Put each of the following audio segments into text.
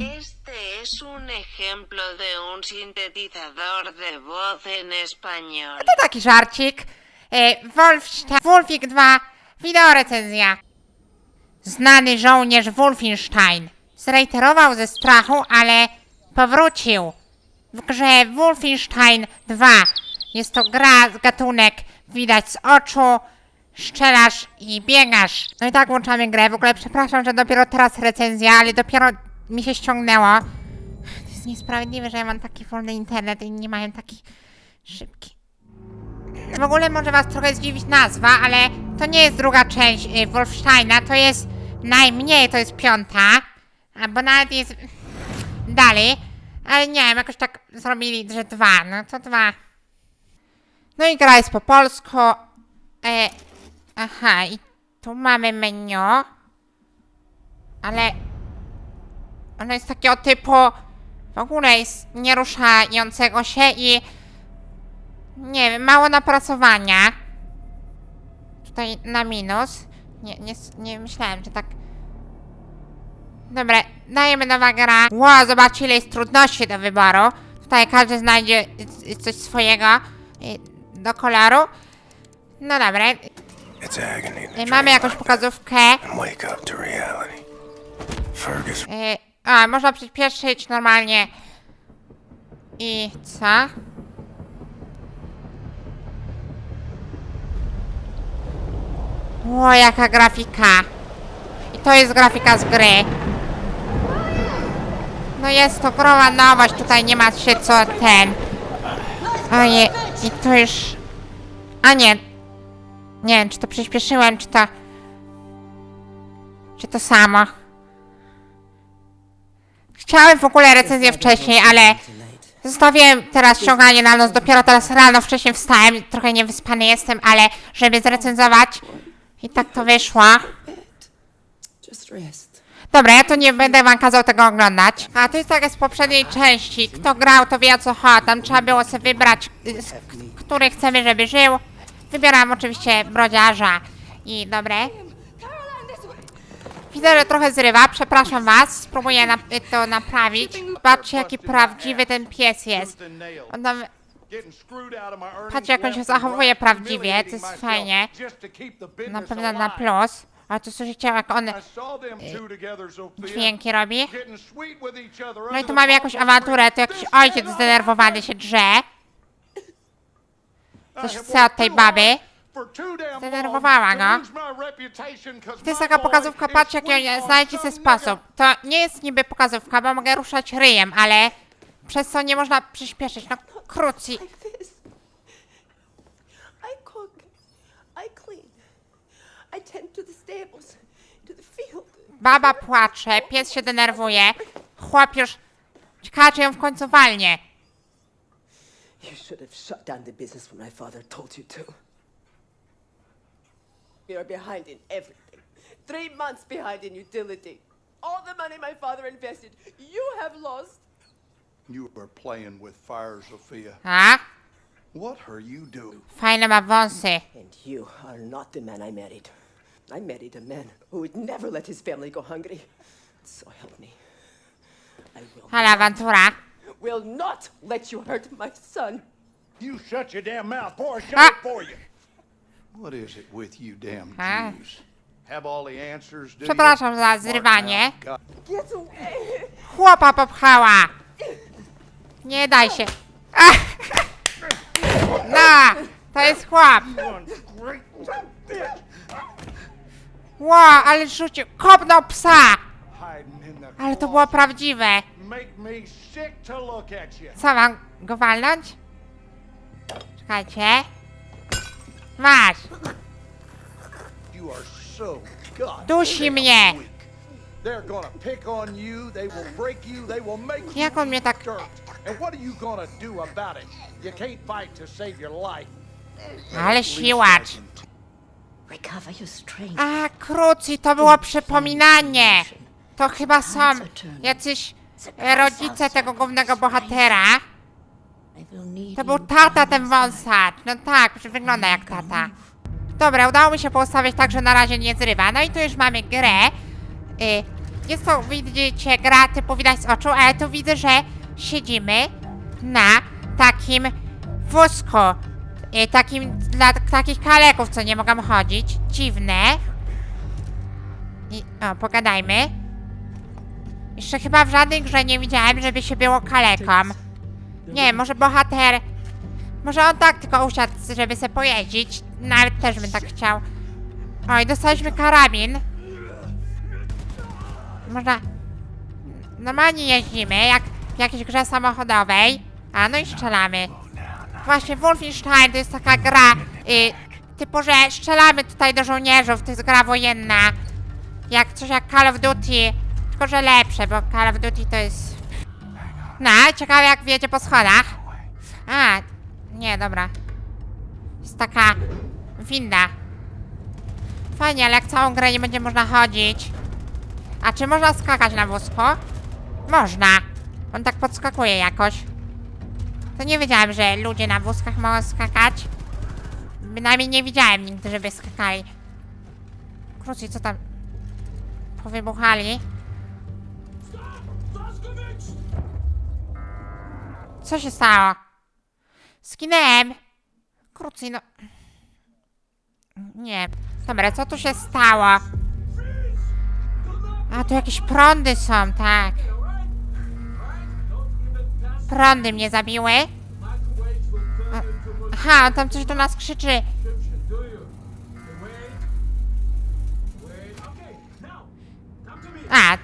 Este es un ejemplo de un sintetizador de voz en español. To taki żarcik. E, Wolfstein, Wolfik 2, wideorecenzja. Znany żołnierz Wolfenstein. Zrejterował ze strachu, ale powrócił. W grze Wolfenstein 2 jest to gra gatunek widać z oczu, strzelasz i biegasz. No i tak włączamy grę. W ogóle przepraszam, że dopiero teraz recenzja, ale dopiero mi się ściągnęło. To jest niesprawiedliwe, że ja mam taki wolny internet i nie mają taki szybki. W ogóle może was trochę zdziwić nazwa, ale to nie jest druga część y, Wolfsteina, to jest najmniej, to jest piąta, albo nawet jest dalej, ale nie wiem, jakoś tak zrobili, że dwa, no to dwa. No i gra jest po polsku. E, aha, i tu mamy menu, ale ono jest takiego typu, w ogóle jest nieruszającego się i nie wiem, mało napracowania. Tutaj na minus. Nie, nie, nie myślałem, że tak. Dobra, dajemy nowa gra. Wow, zobaczcie ile jest trudności do wyboru. Tutaj każdy znajdzie coś swojego y, do koloru. No dobra, y, mamy jakąś pokazówkę. Fergus, Y, a, można przyspieszyć normalnie. I co? O, jaka grafika. I to jest grafika z gry. No jest to growa nowość, tutaj nie ma się co ten. Nie, i to już... A nie. Nie wiem, czy to przyspieszyłem, czy to... Czy to samo. Chciałem w ogóle recenzję wcześniej, ale zostawiłem teraz ściąganie na noc. Dopiero teraz rano wcześniej wstałem. Trochę niewyspany jestem, ale żeby zrecenzować. I tak to wyszło. Dobra, ja to nie będę wam kazał tego oglądać. A to jest tak z poprzedniej części. Kto grał, to wie o co chodzi. Tam trzeba było sobie wybrać, który chcemy, żeby żył. Wybieram oczywiście brodziarza. I dobre. Widzę, że trochę zrywa, przepraszam was, spróbuję na, y, to naprawić. Patrzcie jaki prawdziwy ten pies jest. On tam, Patrz jak on się zachowuje prawdziwie, to jest fajnie. na pewno na plus. A tu słyszycie jak on dźwięki robi. No i tu mamy jakąś awanturę, to jakiś ojciec zdenerwowany się drze. Coś chce od tej baby. Zdenerwowała go. To jest taka pokazówka, patrzcie jak ją znajdzie sobie sposób. To nie jest niby pokazówka, bo mogę ruszać ryjem, ale przez co nie można przyspieszyć. No króci. Baba płacze, pies się denerwuje. Chłop już kacze ją w końcu walnie. You should have shut down the business when my father told you to. You're behind in everything. Three months behind in utility. All the money my father invested, you have lost. You are playing with fire, Sophia. A? What are you doing? Fajne ma wąsy. And you are not the man I married. I married a man who would never let his family go hungry. So help me. I will, Ale awantura. will not let you hurt my son. You shut your damn mouth, boy. Shut Ah. it for you. What is it with you damn. Jews? Have all the answers, do you? Przepraszam za zrywanie. out, God. Get away! Chłopa popchała. Nie daj się. Ach. No, to jest chłop. Ło, ale rzucił. Kopnął psa. Hiding in the Ale to było closet. prawdziwe. Make me sick to look at you. Co, mam go walnąć? Czekajcie. Masz. You are so God. Dusi mnie. They're gonna pick on you, they will break you, they will make you Jak on mnie tak- dirt. And what are you gonna do about it? You can't fight to save your life. Ale siłacz. Recover your strength. A, kruci, to było przypominanie. To chyba są jacyś rodzice tego głównego bohatera. To był tata ten wąsacz. No tak, wygląda jak tata. Dobra, udało mi się poustawić tak, że na razie nie zrywa. No i tu już mamy grę. Y, jest to, widzicie, gra typu widać z oczu, ale tu widzę, że siedzimy na takim wózku. Y, takim dla takich kaleków, co nie mogą chodzić. Dziwne. I, o, pogadajmy. Jeszcze chyba w żadnej grze nie widziałem, żeby się było kaleką. Nie, może bohater... Może on tak tylko usiadł, żeby se pojeździć. Nawet też bym tak chciał. Oj, dostaliśmy karabin. Można... Normalnie jeździmy, jak w jakiejś grze samochodowej. A, no i strzelamy. Właśnie Wolfenstein to jest taka gra, y, typu, że strzelamy tutaj do żołnierzów, to jest gra wojenna. Jak coś jak Call of Duty, tylko że lepsze, bo Call of Duty to jest... No, ciekawe jak wiecie po schodach. A, nie, dobra. Jest taka winda. Fajnie, ale jak całą grę nie będzie można chodzić. A czy można skakać na wózku? Można. On tak podskakuje jakoś. To nie wiedziałem, że ludzie na wózkach mogą skakać. Bynajmniej nie widziałem nigdy, żeby skakali. Krócej, co tam? Powybuchali. Co się stało? Skinęłem. Krócej, no... Nie. Dobra, co tu się stało? A, tu jakieś prądy są, tak. Prądy mnie zabiły. Aha, on tam coś do nas krzyczy. A,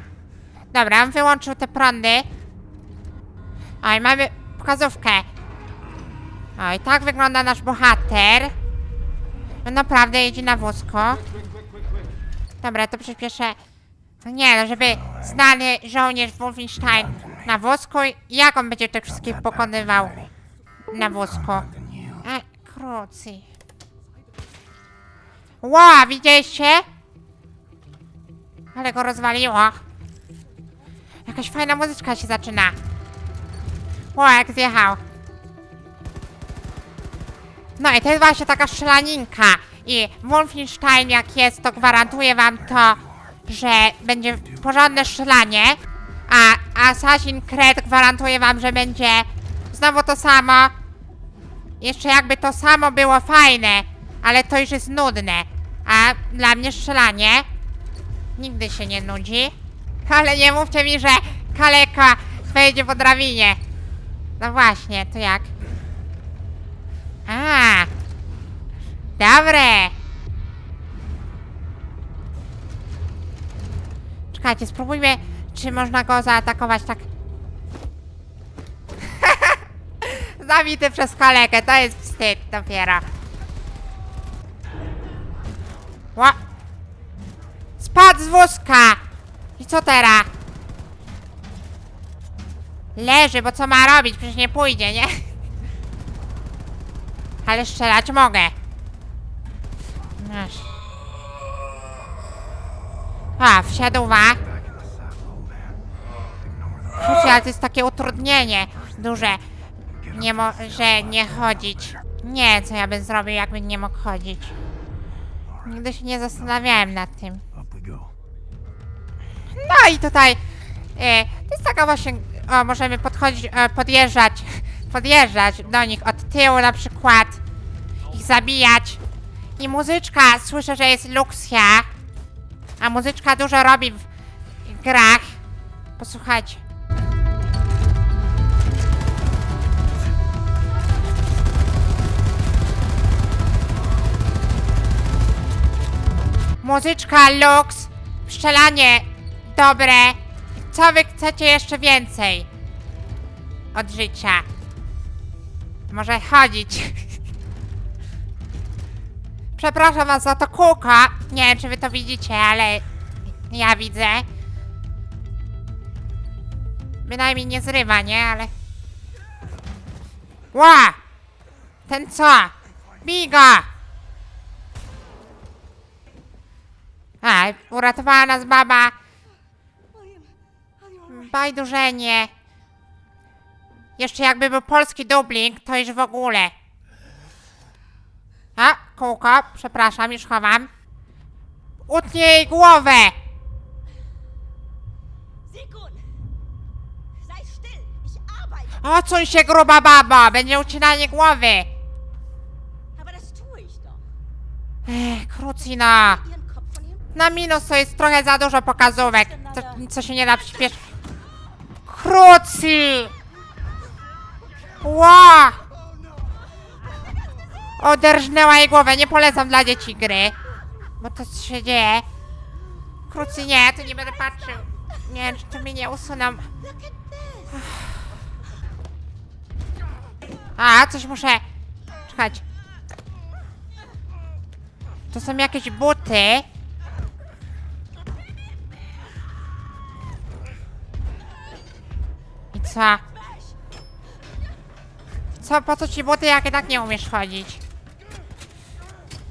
dobra, on wyłączył te prądy. Oj, mamy pokazówkę. Oj, tak wygląda nasz bohater. No naprawdę jedzie na wózku. Dobra, to przyspieszę. No nie, no żeby znany żołnierz Wolfenstein na wózku, jak on będzie tych wszystkich pokonywał na wózku? A, krócej. Ła, widzieliście? Ale go rozwaliło. Jakaś fajna muzyczka się zaczyna. Ła, jak zjechał. No i to jest właśnie taka strzelaninka. I Wolfenstein jak jest, to gwarantuję wam to, że będzie porządne strzelanie. A Assassin's Creed gwarantuje wam, że będzie znowu to samo. Jeszcze jakby to samo było fajne, ale to już jest nudne. A dla mnie strzelanie nigdy się nie nudzi. Ale nie mówcie mi, że kaleka wejdzie po drabinie. No właśnie, to jak? A, dobre. Czekajcie, spróbujmy, czy można go zaatakować tak. Zabity przez kalekę, to jest wstyd dopiero. Ła. Spadł z wózka! I co teraz? Leży, bo co ma robić? Przecież nie pójdzie, nie? Ale strzelać mogę. Masz. A, wsiadła. Kurczę, ale to jest takie utrudnienie duże. Nie może nie chodzić. Nie, co ja bym zrobił, jakbym nie mógł chodzić. Nigdy się nie zastanawiałem nad tym. No i tutaj e, to jest taka właśnie, o, możemy podchodzić, e, podjeżdżać, podjeżdżać do nich od tyłu na przykład, ich zabijać. I muzyczka, słyszę, że jest Luxia, a muzyczka dużo robi w grach. Posłuchajcie. Muzyczka Lux, strzelanie dobre. Co wy chcecie jeszcze więcej od życia? Może chodzić. Przepraszam was za to kółko. Nie wiem, czy wy to widzicie, ale ja widzę. Bynajmniej nie zrywa, nie? Ale... Ła! Ten co? Biga! A, uratowała nas baba. Bajdurzenie. Jeszcze jakby był polski dubling, to już w ogóle. A, kółko, przepraszam, już chowam. Utnij jej głowę! Odsuń się, gruba baba! Będzie ucinanie głowy! Ech, krucina! Na minus to jest trochę za dużo pokazówek, co, co się nie da przyspieszyć. Krucy! Ła! Oderżnęła jej głowę, nie polecam dla dzieci gry. Bo to się dzieje? Krucy nie, tu nie będę patrzył. Nie wiem, czy to mnie nie usuną. A, coś muszę... Czekać. To są jakieś buty. Co? Co, po co ci buty, jak i tak nie umiesz chodzić?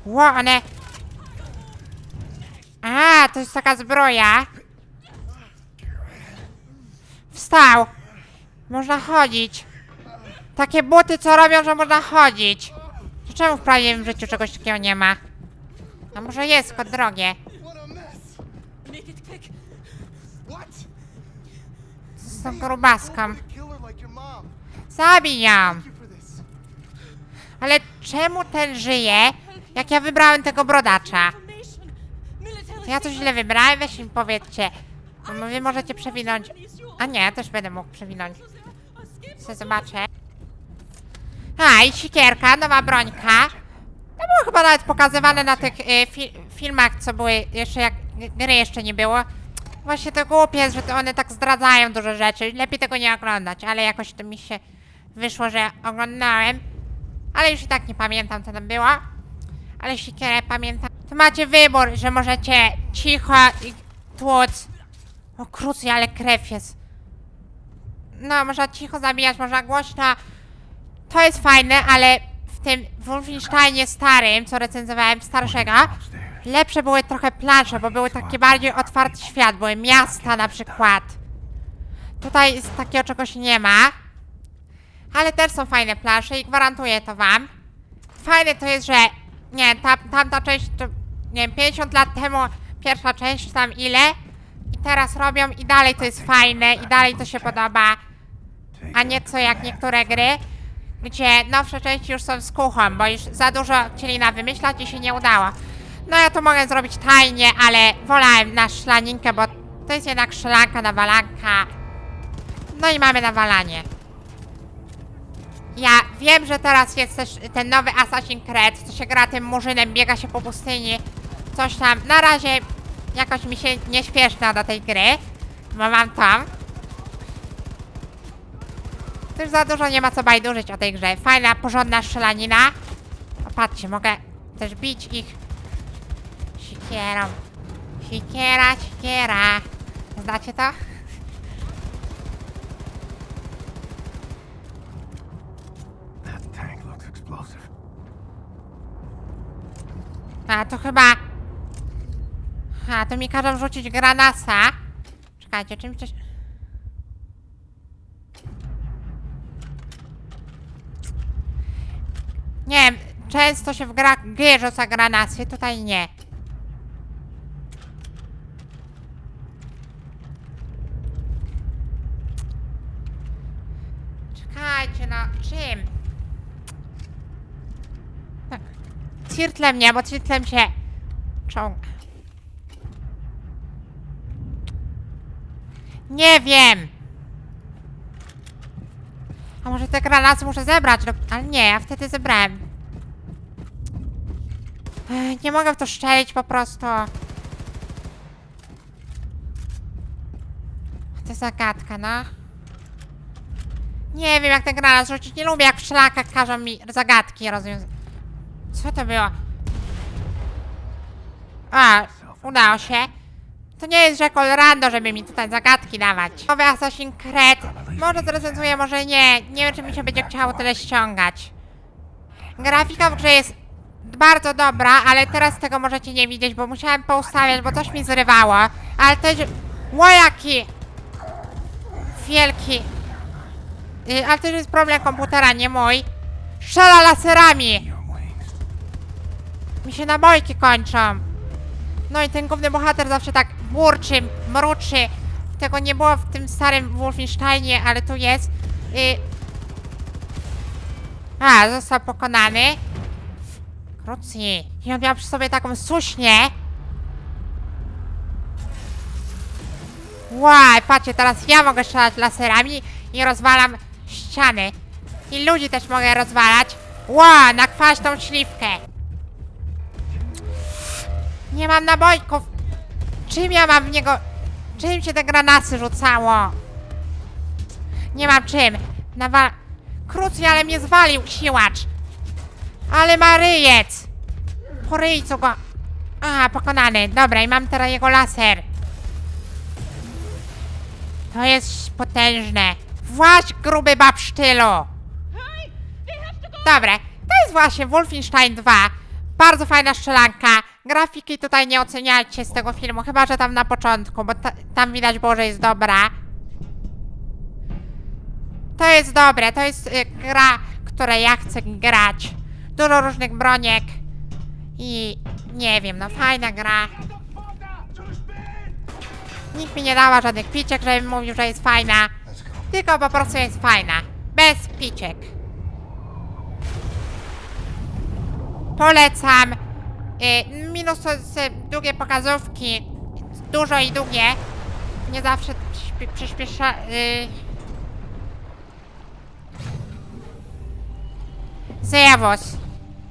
Ło, one... A, to jest taka zbroja. Wstał. Można chodzić. Takie buty, co robią, że można chodzić. To czemu w prawdziwym życiu czegoś takiego nie ma? A może jest, tylko drogie. Make it quick. What? Z tą grubaską. Zabij ją. Ale czemu ten żyje, jak ja wybrałem tego brodacza? Ja coś źle wybrałem? Weź mi powiedzcie. Bo wy możecie przewinąć. A nie, też będę mógł przewinąć. Co zobaczę. A, i sikierka, nowa brońka. To było chyba nawet pokazywane na tych y, fi filmach, co były jeszcze jak gry jeszcze nie było. Właśnie to głupie że one tak zdradzają dużo rzeczy. Lepiej tego nie oglądać, ale jakoś to mi się wyszło, że oglądałem. Ale już i tak nie pamiętam, co tam było. Ale sikierę pamiętam. To macie wybór, że możecie cicho i tłuc. O krucy, ale krew jest. No, można cicho zabijać, można głośno. To jest fajne, ale w tym Wolfensteinie starym, co recenzowałem, starszego, lepsze były trochę plansze, bo były takie bardziej otwarty świat, były miasta na przykład. Tutaj takiego czegoś nie ma. Ale też są fajne plansze i gwarantuję to wam. Fajne to jest, że nie, ta, tamta część to, nie wiem, 50 lat temu pierwsza część, tam ile i teraz robią i dalej to jest fajne i dalej to się podoba, a nie co jak niektóre gry, gdzie nowsze części już są z kuchą, bo już za dużo chcieli na wymyślać i się nie udało. No ja to mogę zrobić tajnie, ale wolałem na szlaninkę, bo to jest jednak szlanka, nawalanka. No i mamy nawalanie. Ja wiem, że teraz jest też ten nowy Assassin's Creed, co się gra tym murzynem, biega się po pustyni, coś tam. Na razie jakoś mi się nie śpieszno do tej gry, bo mam tam. Też za dużo nie ma co bajdurzyć o tej grze. Fajna, porządna strzelanina. Patrzcie, mogę też bić ich sikierą. Sikiera, sikiera. Znacie to? A, to chyba... A, to mi każą rzucić granasa. Czekajcie, czymś coś... Nie wiem, często się w grach G rzuca granasy, tutaj nie. Czekajcie, no, czym? Cirtlem nie, bo cirtlem się ciąga. Nie wiem. A może te granasy muszę zebrać? No, ale nie, ja wtedy zebrałem. Nie mogę w to szczelić po prostu. To zagadka, no. Nie wiem jak ten granat rzucić. Nie lubię jak w szlakach każą mi zagadki rozwiązać. Co to było? A, udało się. To nie jest rzekol rando, żeby mi tutaj zagadki dawać. Nowy Assassin's Creed. Może zrecenzuję, może nie. Nie wiem, czy mi się będzie chciało tyle ściągać. Grafika w grze jest bardzo dobra, ale teraz tego możecie nie widzieć, bo musiałem poustawiać, bo coś mi zrywało. Ale też... Łojaki! Wielki. Y, Ale to jest problem komputera, nie mój. Strzela laserami! Mi się nabojki kończą. No i ten główny bohater zawsze tak burczy, mruczy. Tego nie było w tym starym Wolfensteinie, ale tu jest. A, został pokonany. Krucji. I on miał przy sobie taką suśnię. Łaj, patrzcie, teraz ja mogę strzelać laserami i rozwalam ściany. I ludzi też mogę rozwalać. Ła, na kwaśną śliwkę. Nie mam nabojków. Czym ja mam w niego... Czym się te granasy rzucało? Nie mam czym. Nawa... Krócej, ale mnie zwalił siłacz. Ale ma ryjec. Po ryjcu go... A, pokonany. Dobra, i mam teraz jego laser. To jest potężne. Właś gruby babsztylu. Dobra, to jest właśnie Wolfenstein 2. Bardzo fajna strzelanka. Grafiki tutaj nie oceniajcie z tego filmu, chyba że tam na początku, bo ta, tam widać było, że jest dobra. To jest dobre, to jest y, gra, której ja chcę grać. Dużo różnych broniek. I nie wiem, no fajna gra. Nikt mi nie dała żadnych piciek, żebym mówił, że jest fajna. Tylko po prostu jest fajna. Bez piciek. Polecam. Y, minus długie pokazówki. Dużo i długie. Nie zawsze przyspie- przyspiesza... Y... Zjawos.